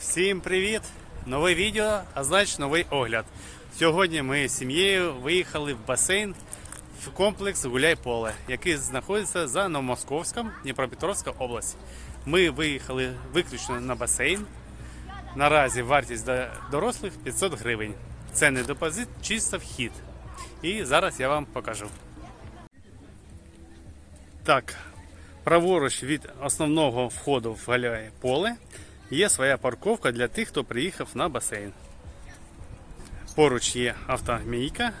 Всім привіт! Нове відео, а значить новий огляд. Сьогодні ми з сім'єю виїхали в басейн в комплекс Гуляй Поле, який знаходиться за Новомосковськом, Дніпропетровська область. Ми виїхали виключно на басейн. Наразі вартість для дорослих 500 гривень. Це не депозит, чисто вхід. І зараз я вам покажу. Так, праворуч від основного входу в Галяє поле є своя парковка для тих, хто приїхав на басейн. Поруч є автомійка.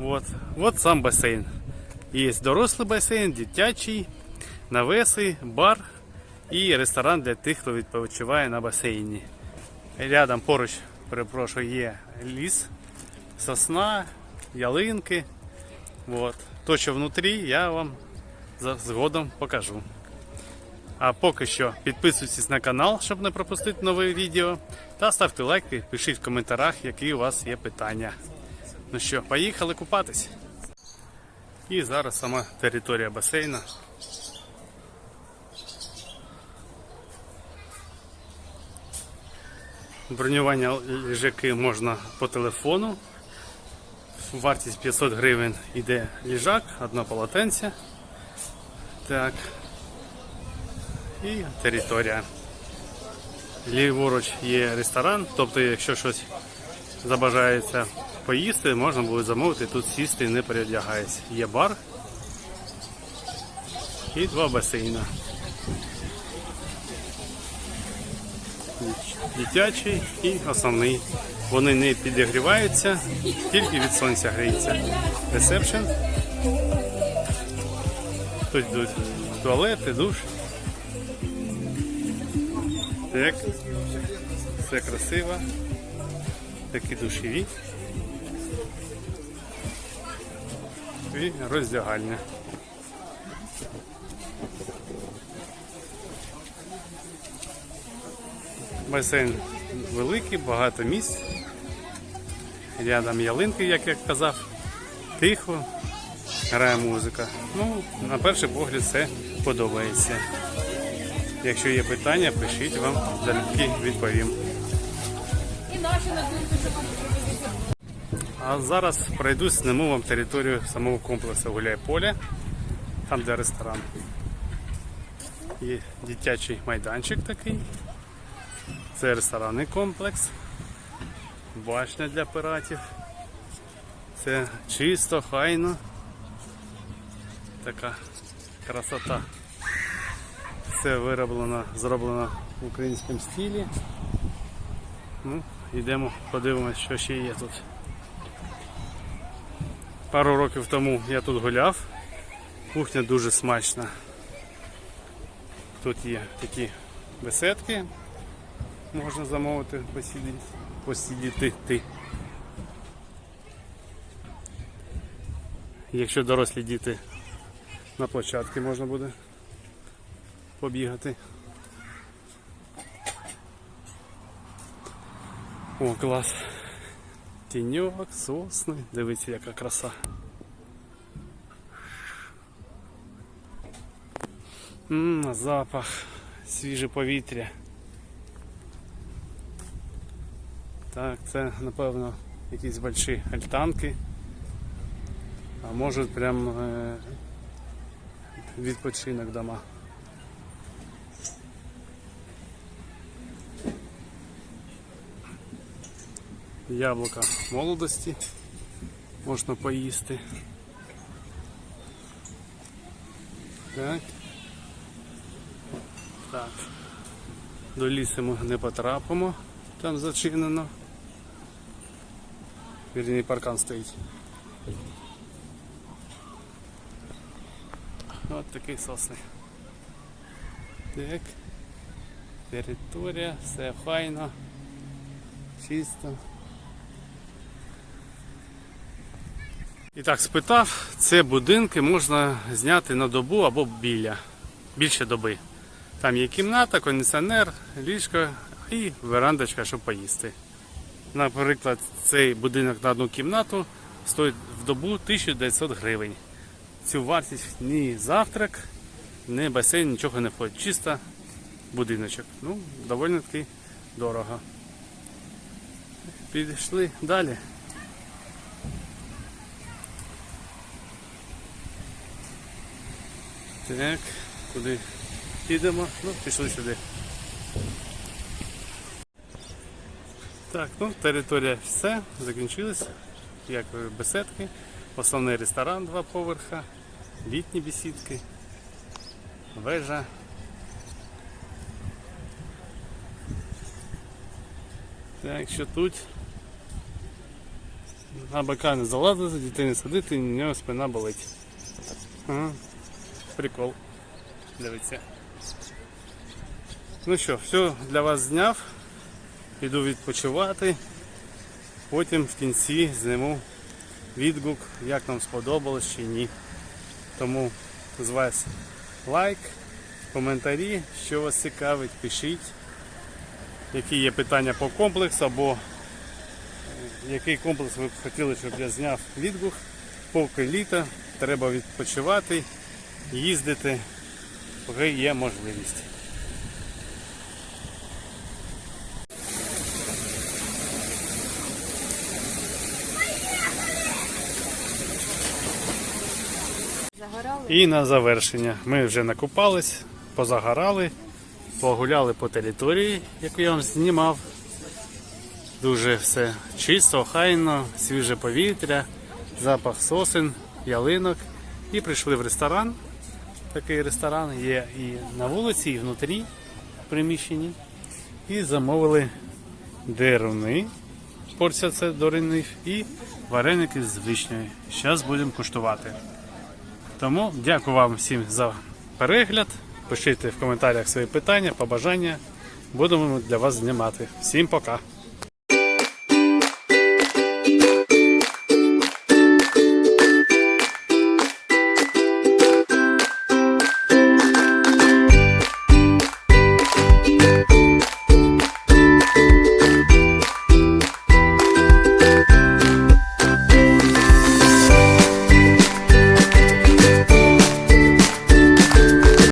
От, от сам басейн. Є дорослий басейн, дитячий, навеси, бар і ресторан для тих, хто відпочиває на басейні. Рядом поруч, перепрошую, є ліс, сосна, ялинки. От. То, що внутрі, я вам згодом покажу. А поки що підписуйтесь на канал, щоб не пропустити нове відео. Та ставте лайки, пишіть в коментарях, які у вас є питання. Ну що, поїхали купатись. І зараз сама територія басейна. Бронювання ліжаки можна по телефону. Вартість 500 гривень іде ліжак, одне полотенце. Так. І територія. Ліворуч є ресторан, тобто, якщо щось забажається поїсти, можна буде замовити тут сісти не переодягаючись. Є бар і два басейни. Дитячий і основний. Вони не підігріваються, тільки від сонця гріються. Ресепшн. Тут йдуть туалети, душ. Так. Все красиво. Такі душеві. І роздягальня. Басейн великий, багато місць. Рядом ялинки, як я казав. Тихо, грає музика. Ну, на перший погляд все подобається. Якщо є питання, пишіть вам залюбки відповім. А зараз пройдусь, сниму вам територію самого комплексу Гуляй Поле, там де ресторан. Є дитячий майданчик такий. Це ресторанний комплекс. Башня для пиратів. Це чисто, хайно. Така красота. Все вироблено, зроблено в українському стилі. Ну, йдемо, подивимось, що ще є тут. Пару років тому я тут гуляв. Кухня дуже смачна. Тут є такі беседки. Можна замовити посидіти. посидіти. ти. Якщо дорослі діти на площадки можна буде побігати. О, клас. Тіньок, сосни. Дивіться, яка краса. Ммм, запах, свіже повітря. Так, це напевно якісь больші альтанки. А може прям е, відпочинок дома. Яблука молодості можна поїсти. Так. Так. До лісу ми не потрапимо, там зачинено. Вірні паркан стоїть. От такий сосни. Так. Територія, все файно, чисто. І так, спитав, це будинки можна зняти на добу або біля, більше доби. Там є кімната, кондиціонер, ліжко і верандочка, щоб поїсти. Наприклад, цей будинок на одну кімнату стоїть в добу 1900 гривень. Цю вартість ні завтрак, ні басейн, нічого не входить. Чисто будиночок. Ну, доволі таки дорого. Підійшли далі. Так, куди підемо? Ну, пішли сюди. Так, ну територія все, закінчилась. Як беседки. Основний ресторан два поверха, літні бесідки, вежа. Так, що тут на бока не залазити, дітей не садити, у нього спина болить. Ага. Прикол. Дивіться. Ну що, все для вас зняв. Піду відпочивати. Потім в кінці зніму відгук, як нам сподобалось чи ні. Тому з вас лайк, коментарі, що вас цікавить, пишіть. Які є питання по комплексу або е, який комплекс ви б хотіли, щоб я зняв відгук. Поки літо, треба відпочивати, їздити, поки є можливість. І на завершення. Ми вже накупались, позагорали, погуляли по території, яку я вам знімав. Дуже все чисто, хайно, свіже повітря, запах сосен, ялинок. І прийшли в ресторан. Такий ресторан є і на вулиці, і внутрі в приміщенні. І замовили деруни. Порція це доринів і вареники з вишнею. Зараз будемо куштувати. Тому дякую вам всім за перегляд. Пишіть в коментарях свої питання, побажання. Будемо для вас знімати. Всім пока!